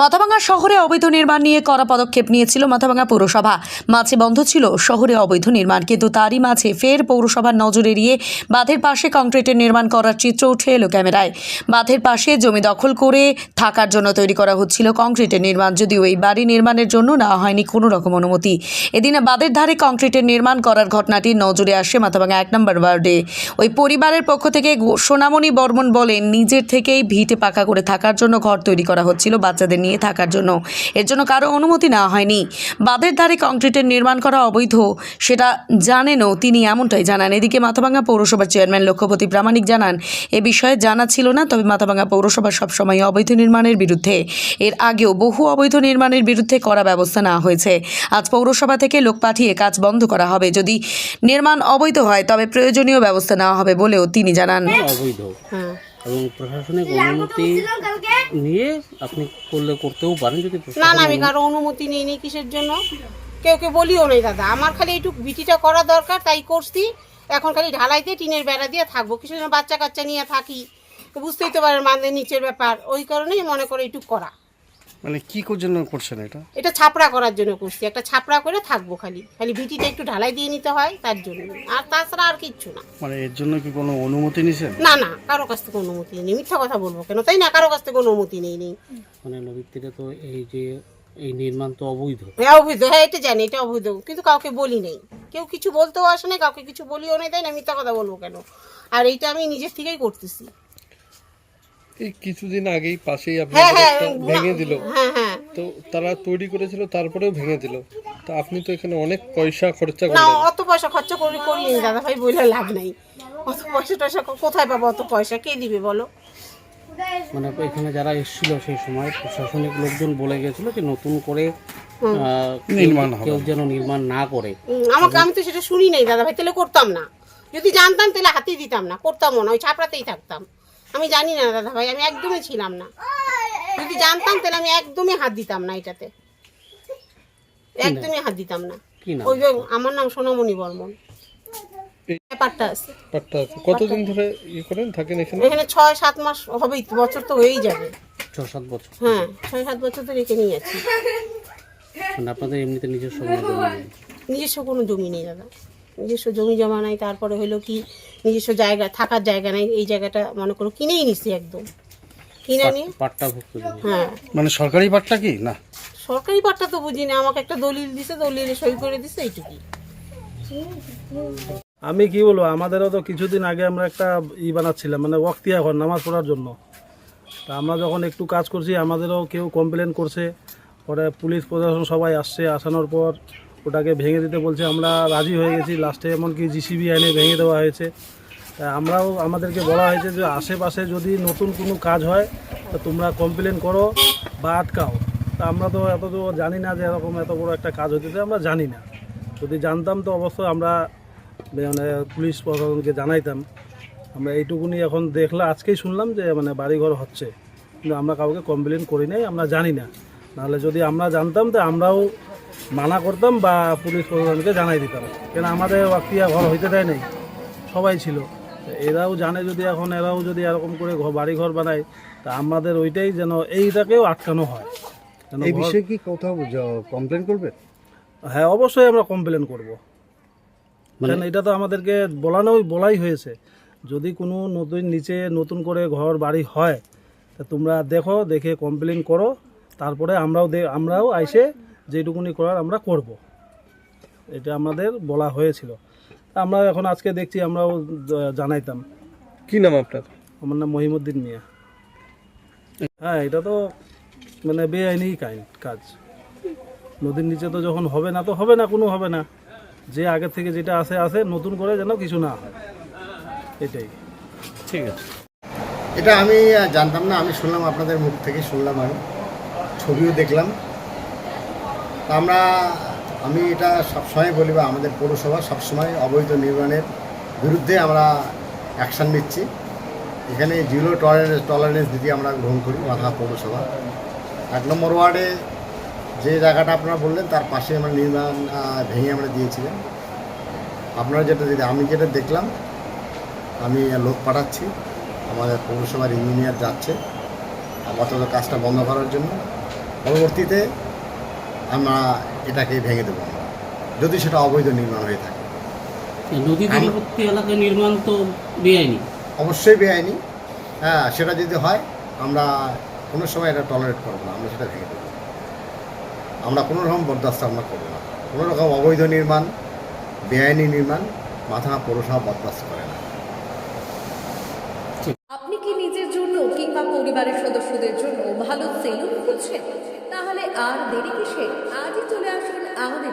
মাথাভাঙা শহরে অবৈধ নির্মাণ নিয়ে কড়া পদক্ষেপ নিয়েছিল মাথাভাঙা পৌরসভা। মাঝে বন্ধ ছিল শহরে অবৈধ নির্মাণ, কিন্তু তারই মাঝে ফের পৌরসভার নজর এড়িয়ে বাঁধের পাশে কংক্রিটের নির্মাণ করার চিত্র উঠে এলো ক্যামেরায়। বাঁধের পাশে জমি দখল করে থাকার জন্য তৈরি করা হচ্ছিল কংক্রিটের নির্মাণ, যদিও এই বাড়ি নির্মাণের জন্য না হয়নি কোনো রকম অনুমতি। এদিন বাঁধের ধারে কংক্রিটের নির্মাণ করার ঘটনাটি নজরে আসে মাথাভাঙা এক নম্বর ওয়ার্ডে। ওই পরিবারের পক্ষ থেকে সোনামণি বর্মন বলেন, নিজের থেকেই ভিটে পাকা করে থাকার জন্য ঘর তৈরি করা হচ্ছিল বাচ্চাদের নিয়ে থাকার জন্য। এর জন্য কারও অনুমতি নেওয়া হয়নি। বাঁধের ধারে কংক্রিটের নির্মাণ করা অবৈধ সেটা জানেনও তিনি এমনটাই জানান। এদিকে মাথাভাঙ্গা পৌরসভার চেয়ারম্যান লক্ষ্যপতি প্রামাণিক জানান এ বিষয়ে জানা ছিল না তবে মাথাভাঙ্গা পৌরসভা সবসময় অবৈধ নির্মাণের বিরুদ্ধে। এর আগেও বহু অবৈধ নির্মাণের বিরুদ্ধে করা ব্যবস্থা নেওয়া হয়েছে। আজ পৌরসভা থেকে লোক পাঠিয়ে কাজ বন্ধ করা হবে। যদি নির্মাণ অবৈধ হয় তবে প্রয়োজনীয় ব্যবস্থা নেওয়া হবে বলেও তিনি জানান। অবৈধ। হ্যাঁ। এবং প্রশাসনিক অনুমতি নিয়ে আপনি করলে করতেও পারেন যদি না না আমি কারও অনুমতি নেই নেই কিসের জন্য? কেউ কেউ বলিও নেই দাদা। আমার খালি একটু বিটিটা করা দরকার তাই করছি। এখন খালি ঢালাই দিয়ে টিনের বেড়া দিয়ে থাকব। কিছু যেন বাচ্চা কাচ্চা নিয়ে থাকি? তো বুঝতেই তো পারেন মাদের নিচের ব্যাপার। ওই কারণেই মনে করে একটু করা। মানে কি কোর জন্য করছেন এটা? এটা ছাপড়া করার জন্য করছি। একটা ছাপড়া করে থাকব খালি। খালি ভিটিটা একটু ঢালাই দিয়ে নিতে হয় তার জন্য। আর তাছাড়া আর কিচ্ছু না। মানে এর জন্য কি কোনো অনুমতি নিছেন? না না কারও কাছ থেকে অনুমতি নেই। মিথ্যা কথা বলব কেন? তাই না? কারও কাছ থেকে অনুমতি নেই নেই। মানে নদীর তো এই যে এই নির্মাণ তো অবৈধ। হ্যাঁ অবৈধ। হ্যাঁ এটা জানি এটা অবৈধ। কিন্তু কাউকে বলি নেই। কেউ কিছু বলতেও আসে না কাউকে কিছু বলিও নেই তাই না? মিথ্যা কথা বলব কেন? আর এইটা আমি নিজের থেকেই করতেছি। এই কিছুদিন আগেই পাশেই আপনি হ্যাঁ হ্যাঁ ভেঙে দিল। হ্যাঁ হ্যাঁ। তো তারা তৈরি করেছিল তারপরেও ভেঙে দিল। তো আপনি তো এখানে অনেক পয়সা খরচা না করলেন। অত পয়সা খরচা করি করিনি দাদা ভাই বলে লাভ নাই। অত পয়সা টয়সা কোথায় পাবো অত পয়সা কে দিবে বলো? মানে এখানে যারা এসেছিল সেই সময় প্রশাসনিক লোকজন বলে গেছিল যে নতুন করে আহ, নির্মাণ হবে। কেউ যেন নির্মাণ না করে। আমাকে আমি তো সেটা শুনি নাই দাদা ভাই তাহলে করতাম না। যদি জানতাম তাহলে হাতেই দিতাম না করতামও না ওই ছাপড়াতেই থাকতাম। আমি জানি না দাদা ভাই আমি একদমই ছিলাম না। যদি জানতাম তাহলে আমি একদমই হাত দিতাম না এটাতে। একদমই হাত দিতাম না। ওই যে আমার নাম সোনামণি বর্মন। এই- ব্যাপারটা আছে। পাট্টা আছে। কতদিন ধরে ইয়ে করেন? থাকেন এখানে? এখানে ছয় সাত মাস হবেই বছর তো হয়েই যাবে। ছ সাত বছর। হ্যাঁ ছয় সাত বছর আছি মানে আপনাদের এমনিতে নিজস্ব কোনো জমি নেই। নিজস্ব কোনো জমি নেই দাদা। নিজস্ব জমি জমা নাই তারপরে হলো কি নিজস্ব জায়গা থাকার জায়গা নাই এই জায়গাটা মনে করো কিনেই নিছি একদম। কিনে নিয়ে পাট্টা ভুক্ত জমি। হ্যাঁ। মানে সরকারি পাটটা কি? না। সরকারি পাট্টা তো বুঝি না আমাকে একটা দলিল দিছে দলিলে সই করে দিছে এইটুকুই। আমি কি বলব আমাদেরও তো কিছুদিন আগে আমরা একটা ই বানাচ্ছিলাম মানে ওয়াক্তিয়া ঘর নামাজ পড়ার জন্য। তা আমরা যখন একটু কাজ করছি আমাদেরও কেউ কমপ্লেন করছে পরে পুলিশ প্রশাসন সবাই আসছে আসানোর পর ওটাকে ভেঙে দিতে বলছে, আমরা রাজি হয়ে গেছি। লাস্টে এমনকি জিসিবি আইনে ভেঙে দেওয়া হয়েছে। আমরাও, আমাদেরকে বলা হয়েছে যে আশেপাশে যদি নতুন কোনো কাজ হয়, তা তোমরা কমপ্লেন করো বা আটকাও। তা আমরা তো এত তো জানি না যে এরকম এত বড় একটা কাজ হতেছে আমরা জানি না। যদি জানতাম তো অবশ্যই আমরা মানে পুলিশ প্রশাসনকে জানাইতাম। আমরা এইটুকুনি এখন দেখলে, আজকেই শুনলাম যে মানে বাড়িঘর হচ্ছে। কিন্তু আমরা কাউকে কমপ্লেন করি নাই, আমরা জানি না। নাহলে যদি আমরা জানতাম, তো আমরাও মানা করতাম বা পুলিশ প্রশাসনকে জানাই দিতাম। কেন আমাদের বাক্তিয়া ঘর হইতে দেয় নাই সবাই ছিল। এরাও জানে যদি এখন এরাও যদি এরকম করে বাড়ি ঘর বানায় তা আমাদের ওইটাই যেন এইটাকেও আটকানো হয়। এই বিষয়ে কি কোথাও কমপ্লেন করবে? হ্যাঁ অবশ্যই আমরা কমপ্লেন করব। মানে কারণ এটা তো আমাদেরকে বলানোই বলাই হয়েছে। যদি কোনো নতুন নিচে নতুন করে ঘর বাড়ি হয় তা তোমরা দেখো দেখে কমপ্লেন করো। তারপরে আমরাও আমরাও আইসে যেটুকুনি করার আমরা করব। এটা আমাদের বলা হয়েছিল। আমরা এখন আজকে দেখছি আমরাও জানাইতাম। কি নাম আপনার? আমার নাম মহিমুদ্দিন মিয়া। হ্যাঁ এটা তো মানে বেআইনি কাইন কাজ। নদীর নিচে তো যখন হবে না তো হবে না কোনো হবে না। যে আগের থেকে যেটা আছে আছে নতুন করে যেন কিছু না হয়। এটাই। ঠিক আছে। এটা আমি জানতাম না আমি শুনলাম আপনাদের মুখ থেকে শুনলাম আমি। ছবিও দেখলাম। আমরা, আমি এটা সবসময় বলি বা আমাদের পৌরসভা সবসময় অবৈধ নির্মাণের বিরুদ্ধে আমরা অ্যাকশান নিচ্ছি। এখানে জিরো টলারেন্স টলারেন্স দিদি আমরা গ্রহণ করি মাথা পৌরসভা। এক নম্বর ওয়ার্ডে যে জায়গাটা আপনারা বললেন, তার পাশে আমরা নির্মাণ ভেঙে আমরা দিয়েছিলেন আপনারা যেটা দিদি আমি যেটা দেখলাম, আমি লোক পাঠাচ্ছি, আমাদের পৌরসভার ইঞ্জিনিয়ার যাচ্ছে, আপাতত কাজটা বন্ধ করার জন্য। পরবর্তীতে আমরা এটাকে ভেঙে দেবো যদি সেটা অবৈধ নির্মাণ হয়ে থাকে। নদী তীরবর্তী এলাকায় নির্মাণ তো বেআইনি। অবশ্যই বেআইনি। হ্যাঁ সেটা যদি হয় আমরা কোনো সময় এটা টলারেট করব না আমরা সেটা ভেঙে দেবো। আমরা কোনো রকম বরদাস্ত আমরা করব না। কোনো রকম অবৈধ নির্মাণ বেআইনি নির্মাণ মাথা পৌরসভা বরদাস্ত করে না আপনি কি নিজের জন্য কিংবা পরিবারের সদস্যদের জন্য ভালো সেলুন খুঁজছেন তাহলে আর দেরি কিসে আজই চলে আসুন আমাদের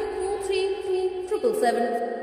7